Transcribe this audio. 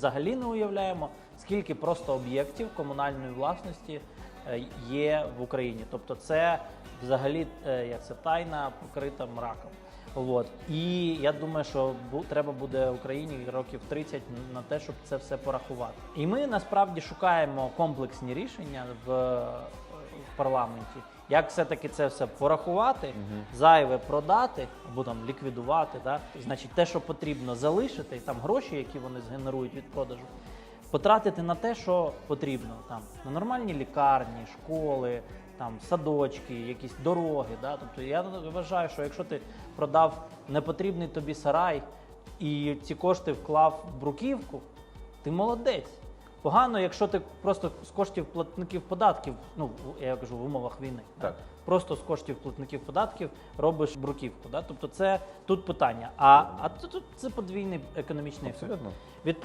взагалі не уявляємо, скільки просто об'єктів комунальної власності е, є в Україні. Тобто, це взагалі е, як це тайна покрита мраком. От. І я думаю, що треба буде Україні років 30 на те, щоб це все порахувати. І ми насправді шукаємо комплексні рішення в, в парламенті, як все-таки це все порахувати, зайве продати або там ліквідувати. Да? Значить, те, що потрібно залишити, там гроші, які вони згенерують від продажу, потратити на те, що потрібно там на нормальні лікарні, школи, там садочки, якісь дороги. Да? Тобто я вважаю, що якщо ти продав непотрібний тобі сарай і ці кошти вклав в бруківку, ти молодець. Погано, якщо ти просто з коштів платників податків, ну я кажу в умовах війни, Так. просто з коштів платників податків робиш бруківку. Да? Тобто це тут питання. А, а тут, це подвійний економічний ефект. Від